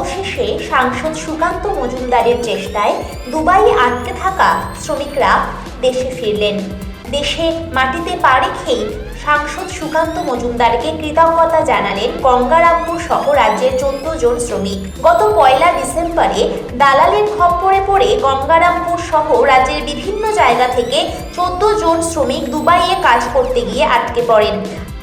অবশেষে সাংসদ সুকান্ত মজুমদারের চেষ্টায় দুবাইয়ে আটকে থাকা শ্রমিকরা দেশে ফিরলেন। দেশে মাটিতে পা রেখেই সাংসদ সুকান্ত মজুমদারকে কৃতজ্ঞতা জানালেন গঙ্গারামপুর সহ রাজ্যের চোদ্দ জন শ্রমিক। গত পয়লা ডিসেম্বরে দালালের খপ্পরে পড়ে গঙ্গারামপুর সহ রাজ্যের বিভিন্ন জায়গা থেকে চোদ্দ জন শ্রমিক দুবাইয়ে কাজ করতে গিয়ে আটকে পড়েন।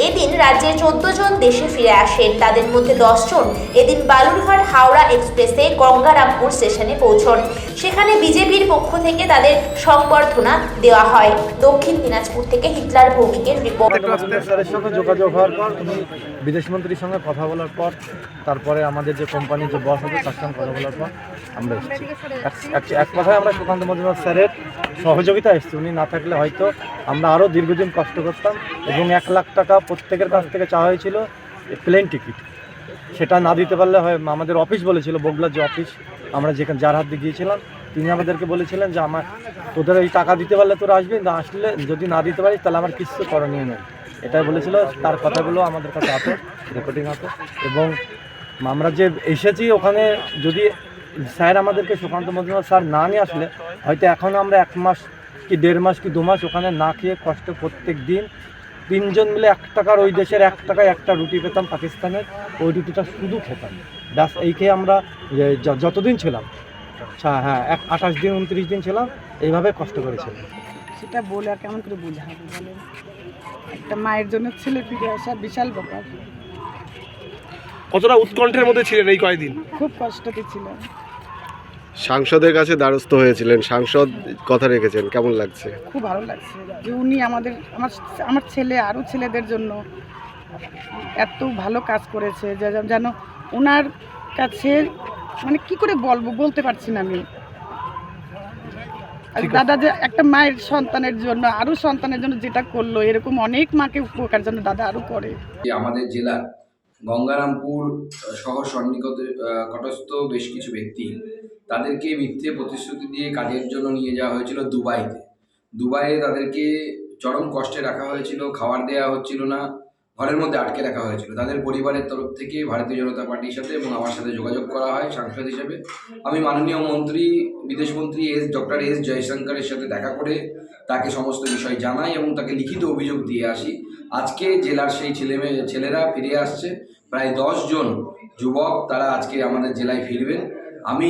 এদিন রাজ্যের চোদ্দ জন দেশে ফিরে আসেন। তাদের মধ্যে দশ জন এদিন বালুরঘাট হাওড়া এক্সপ্রেসে গঙ্গারামপুর স্টেশনে পৌঁছন। সেখানে বিজেপির পক্ষ থেকে তাদের সংবর্ধনা দেওয়া হয়। দক্ষিণ দিনাজপুর থেকে হিটলার ভৌমিকের রিপোর্ট। সঙ্গে যোগাযোগ হওয়ার পর উনি বিদেশ মন্ত্রীর সঙ্গে কথা বলার পর, তারপরে আমাদের যে কোম্পানির যে বস আছে তার সঙ্গে কথা বলার পর আমরা এসেছি। এক কথায় আমরা সুকান্ত মজুমদার স্যারের সহযোগিতা এসেছি। উনি না থাকলে হয়তো আমরা আরও দীর্ঘদিন কষ্ট করতাম এবং এক লাখ টাকা প্রত্যেকের কাছ থেকে চাওয়া হয়েছিল প্লেন টিকিট সেটা না দিতে পারলে হয়, আমাদের অফিস বলেছিল বগলার যে অফিস আমরা যেখানে যার হাত গিয়েছিলাম, তিনি আমাদেরকে বলেছিলেন যে আমার, তোদের এই টাকা দিতে পারলে তোরা আসবি, না আসলে যদি না দিতে পারিস, তাহলে আমার কিছু করণীয় নেই এটাই বলেছিল, তার কথাগুলো আমাদের কাছে আছে রেকর্ডিং আছে। এবং আমরা যে এসেছি ওখানে, যদি স্যার আমাদেরকে সুকান্ত মজুমদার স্যার না নিয়ে আসলে, হয়তো এখনও আমরা এক মাস কি দেড় মাস কি দু মাস ওখানে না খেয়ে কষ্ট প্রত্যেক দিন তিনজন মিলে এক টাকার ওই দেশের এক টাকায় একটা রুটি পেতাম পাকিস্তানের ওই রুটিটা শুধু খেতাম। ব্যাস এই খেয়ে আমরা যতদিন ছিলাম আচ্ছা হ্যাঁ এক আঠাশ দিন উনত্রিশ দিন ছিলাম এইভাবে কষ্ট করেছিলাম। সেটা বলে আর কেমন করে বোঝাবো বলেন? একটা মায়ের জন্য ছেলে ফিরে আসা বিশাল ব্যাপার। কতটা উৎকণ্ঠের মধ্যে ছিলেন এই কয়দিন খুব কষ্টতে ছিল সাংসদের কাছে দ্বারস্থ হয়েছিলেন সাংসদ কথা রেখেছেন কেমন লাগছে? খুব ভালো লাগছে যে উনি আমাদের আমার আমার ছেলে আরও ছেলেদের জন্য এত ভালো কাজ করেছে যে যেন- ওনার কাছে মানে কি করে বলব বলতে পারছি না আমি। আর দাদা যে একটা মায়ের সন্তানের জন্য আরও সন্তানের জন্য যেটা করল এরকম অনেক মাকে উপকার জন্য দাদা আরও করে। আমাদের জেলার গঙ্গারামপুর শহর সন্নিকট কটস্থ বেশ কিছু ব্যক্তি। তাদেরকে মিথ্যে প্রতিশ্রুতি দিয়ে কাজের জন্য নিয়ে যাওয়া হয়েছিল দুবাইতে। দুবাইয়ে তাদেরকে চরম কষ্টে রাখা হয়েছিল, খাবার দেওয়া হচ্ছিল না। ঘরের মধ্যে আটকে রাখা হয়েছিল। তাদের পরিবারের তরফ থেকে ভারতীয় জনতা পার্টির সাথে এবং আমার সাথে যোগাযোগ করা হয় সাংসদ হিসেবে। আমি মাননীয় মন্ত্রী বিদেশমন্ত্রী এস, ডক্টর এস জয়শঙ্করের সাথে দেখা করে তাকে সমস্ত বিষয় জানাই এবং তাকে লিখিত অভিযোগ দিয়ে আসি। আজকে জেলার সেই ছেলে ছেলেরা ফিরে আসছে। প্রায় দশ জন যুবক তারা আজকে আমাদের জেলায় ফিরবেন। আমি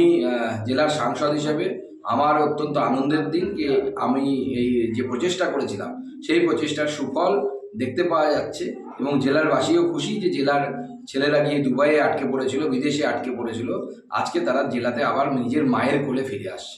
জেলার সাংসদ হিসেবে আমার অত্যন্ত আনন্দের দিন যে আমি এই যে প্রচেষ্টা করেছিলাম, সেই প্রচেষ্টার সুফল দেখতে পাওয়া যাচ্ছে এবং জেলার বাসীও খুশি যে জেলার ছেলেরা গিয়ে দুবাইয়ে আটকে পড়েছিল, বিদেশে আটকে পড়েছিল। আজকে তারা জেলাতে আবার নিজের মায়ের কোলে ফিরে আসছে।